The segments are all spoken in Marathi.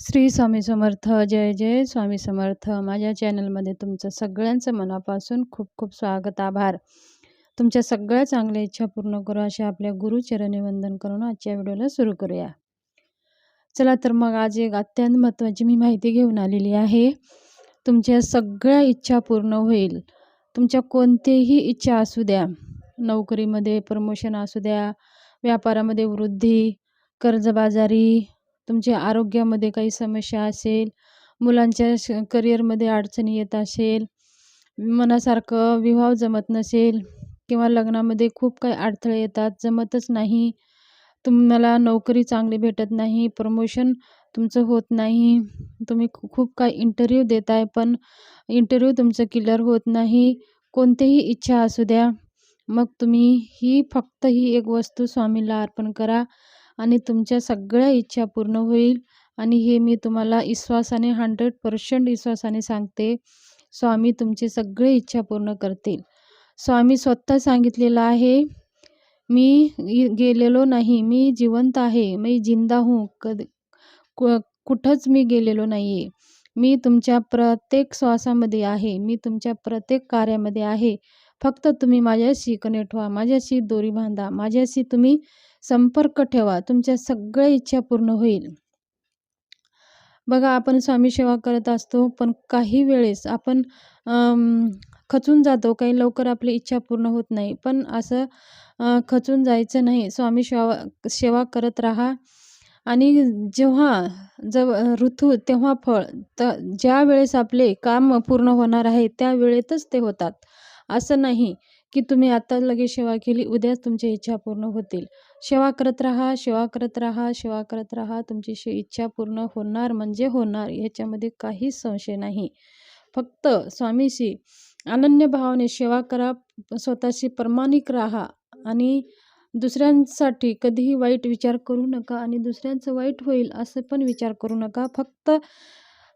श्री स्वामी समर्थ जय जय स्वामी समर्थ. माझ्या चॅनलमध्ये तुमचं सगळ्यांचं मनापासून खूप खूप स्वागत आभार. तुमच्या सगळ्या चांगल्या इच्छा पूर्ण करू अशा आपल्या गुरुचरणी वंदन करून आजच्या व्हिडिओला सुरू करूया. चला तर मग आज एक अत्यंत महत्त्वाची मी माहिती घेऊन आलेली आहे. तुमच्या सगळ्या इच्छा पूर्ण होईल. तुमच्या कोणतेही इच्छा असू द्या नोकरीमध्ये प्रमोशन असू द्या व्यापारामध्ये वृद्धी कर्जबाजारी तुमच्या आरोग्यामध्ये काही समस्या असेल मुलांच्या श करिअरमध्ये अडचणी येत असेल मनासारखं विवाह जमत नसेल किंवा लग्नामध्ये खूप काही अडथळे येतात जमतच नाही. तुम्हाला नोकरी चांगली भेटत नाही प्रमोशन तुमचं होत नाही. तुम्ही खूप काही इंटरव्ह्यू देत आहे पण इंटरव्ह्यू तुमचं क्लिअर होत नाही. कोणतेही इच्छा असू द्या. मग तुम्ही ही फक्त ही एक वस्तू स्वामीला अर्पण करा. आणि तुमच्या सगळ्या इच्छा पूर्ण होईल. आणि हे मी तुम्हाला विश्वासाने हंड्रेड पर्सेंट विश्वासाने सांगते. स्वामी तुमची सगळी इच्छा पूर्ण करतील. स्वामी स्वतः सांगितलेलं आहे मी गेलेलो नाही. मी जिवंत आहे. मी जिंदा हूँ. कधी कुठंच मी गेलेलो नाही आहे मी तुमच्या प्रत्येक श्वासामध्ये आहे. मी तुमच्या प्रत्येक कार्यामध्ये आहे. फक्त तुम्ही माझ्याशी कनेक्ट व्हा माझ्याशी दोरी बांधा माझ्याशी तुम्ही संपर्क ठेवा तुमच्या सगळ्या इच्छा पूर्ण होईल. बघा आपण स्वामी सेवा करत असतो पण काही वेळेस आपण खचून जातो काही लवकर आपली इच्छा पूर्ण होत नाही. पण असं खचून जायचं नाही. स्वामी सेवा सेवा करत राहा. आणि जेव्हा जव ऋतू तेव्हा फळ तर ज्या वेळेस आपले काम पूर्ण होणार आहे त्यावेळेतच ते होतात. असं नाही की तुम्ही आता लगेच सेवा केली उद्याच तुमच्या इच्छा पूर्ण होतील. सेवा करत राहा सेवा करत राहा सेवा करत राहा तुमची शे इच्छा पूर्ण होणार म्हणजे होणार ह्याच्यामध्ये काहीच संशय नाही. फक्त स्वामीशी अनन्य भावाने सेवा करा स्वतःशी प्रमाणिक राहा आणि दुसऱ्यांसाठी कधीही वाईट विचार करू नका आणि दुसऱ्यांचं वाईट होईल असं पण विचार करू नका. फक्त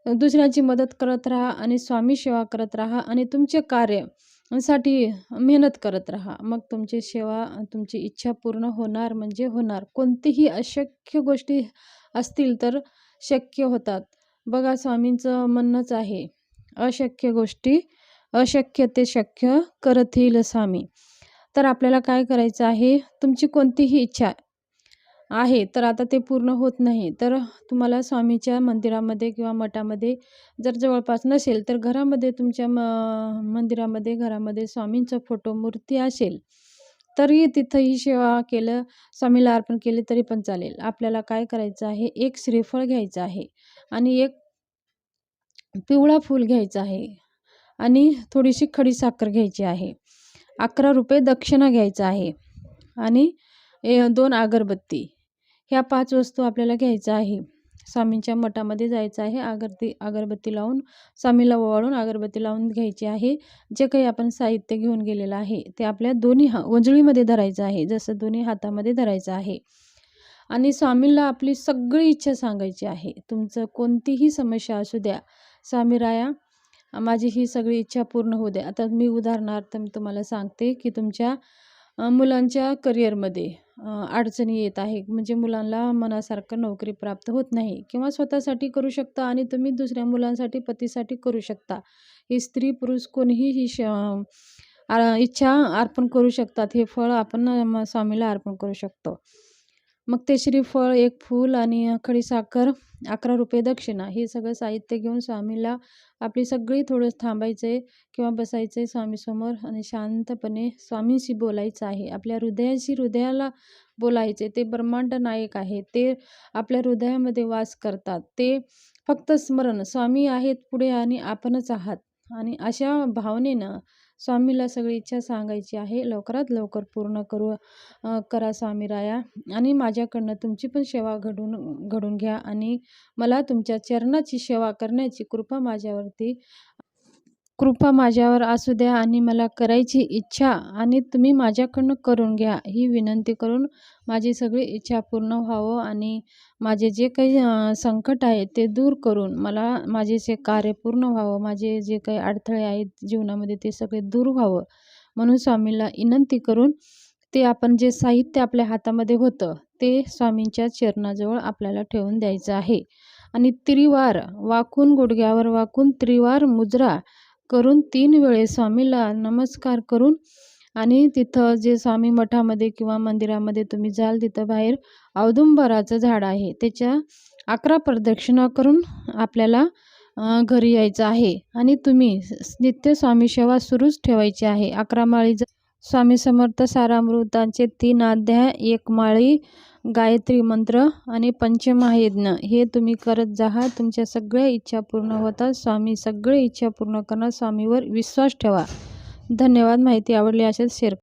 दुसऱ्यांची मदत करत राहा आणि स्वामी सेवा करत राहा आणि तुमचे कार्य साठी मेहनत करत राहा. मग तुमची सेवा तुमची इच्छा पूर्ण होणार म्हणजे होणार. कोणतीही अशक्य गोष्टी असतील तर शक्य होतात. बघा स्वामींचं म्हणणंच आहे अशक्य गोष्टी अशक्य ते शक्य करत येईल स्वामी. तर आपल्याला काय करायचं आहे? तुमची कोणतीही इच्छा आहे. तर आता ते पूर्ण होत नाही. तर तुम्हाला स्वामीच्या मंदिरामध्ये किंवा मठामध्ये जर जवळपास नसेल तर घरामध्ये तुमच्या म मंदिरामध्ये घरामध्ये स्वामींचा फोटो मूर्ती असेल तरी तिथंही सेवा केलं स्वामीला अर्पण केले तरी पण चालेल. आपल्याला काय करायचं आहे? एक श्रीफळ घ्यायचं आहे आणि एक पिवळा फूल घ्यायचा आहे आणि थोडीशी खडी साखर घ्यायची आहे. अकरा रुपये दक्षिणा घ्यायचा आहे आणि दोन अगरबत्ती. ह्या पाच वस्तू आपल्याला घ्यायच्या आहे. स्वामींच्या मठामध्ये जायचं आहे. अगरती अगरबत्ती लावून स्वामीला ओवाळून अगरबत्ती लावून घ्यायची आहे. जे काही आपण साहित्य घेऊन गेलेलं आहे ते आपल्या दोन्ही हा वंजळीमध्ये धरायचं आहे. जसं दोन्ही हातामध्ये धरायचं आहे. आणि स्वामींला आपली सगळी इच्छा सांगायची आहे. तुमचं कोणतीही समस्या असू द्या. स्वामी राया माझी ही सगळी इच्छा पूर्ण होऊ द्या. आता मी उदाहरणार्थ मी तुम्हाला सांगते की तुमच्या मुलांच्या करिअरमध्ये अडचणी येत आहे म्हणजे मुलांना मनासारखं नोकरी प्राप्त होत नाही किंवा स्वतःसाठी करू शकता आणि तुम्ही दुसऱ्या मुलांसाठी पतीसाठी करू शकता. ही स्त्री पुरुष कोणीही ही श इच्छा अर्पण करू शकतात. हे फळ आपण स्वामीला अर्पण करू शकतो. मग ते श्रीफळ एक फूल आणि खडीसाखर अकरा रुपये दक्षिणा हे सगळं साहित्य घेऊन स्वामीला आपली सगळी थोडं थांबायचं आहे किंवा बसायचं आहे स्वामीसमोर आणि शांतपणे स्वामींशी बोलायचं आहे. आपल्या हृदयाशी हृदयाला बोलायचे ते ब्रह्मांड नायक आहे. ते आपल्या हृदयामध्ये वास करतात. ते फक्त स्मरण स्वामी आहेत पुढे आणि आपणच आहात. आणि अशा भावनेनं स्वामीला सगळी इच्छा सांगायची आहे. लवकरात लवकर पूर्ण करू करा स्वामी राया आणि माझ्याकडनं तुमची पण सेवा घडून घडून घ्या. आणि मला तुमच्या चरणाची सेवा करण्याची कृपा माझ्यावरती कृपा माझ्यावर असू द्या आणि मला करायची इच्छा आणि तुम्ही माझ्याकडनं करून घ्या ही विनंती करून माझी सगळी इच्छा पूर्ण व्हावं आणि माझे जे काही संकट आहे ते दूर करून मला माझे जे कार्य पूर्ण व्हावं माझे जे काही अडथळे आहेत जीवनामध्ये ते सगळे दूर व्हावं. म्हणून स्वामीला विनंती करून ते आपण जे साहित्य आपल्या हातामध्ये होतं ते स्वामींच्या चरणाजवळ आपल्याला ठेवून द्यायचं आहे. आणि त्रिवार वाकून गुडघ्यावर वाकून त्रिवार मुजरा करून तीन वेळे स्वामीला नमस्कार करून आणि तिथं जे स्वामी मठामध्ये किंवा मंदिरामध्ये तुम्ही जाल तिथं बाहेर औदुंबराचं झाड आहे. त्याच्या अकरा प्रदक्षिणा करून आपल्याला घरी यायचं आहे. आणि तुम्ही नित्य स्वामी सेवा सुरूच ठेवायची आहे. अकरा माळी स्वामी समर्थ सारामृताचे तीन अध्याय एकमाळी गायत्री मंत्र आणि पंचमहायज्ञ. हे तुम्ही करत जा तुमच्या सगळ्या इच्छा पूर्ण होतात. स्वामी सगळे इच्छा पूर्ण करणार. स्वामीवर विश्वास ठेवा. धन्यवाद. माहिती आवडली असेल शेअर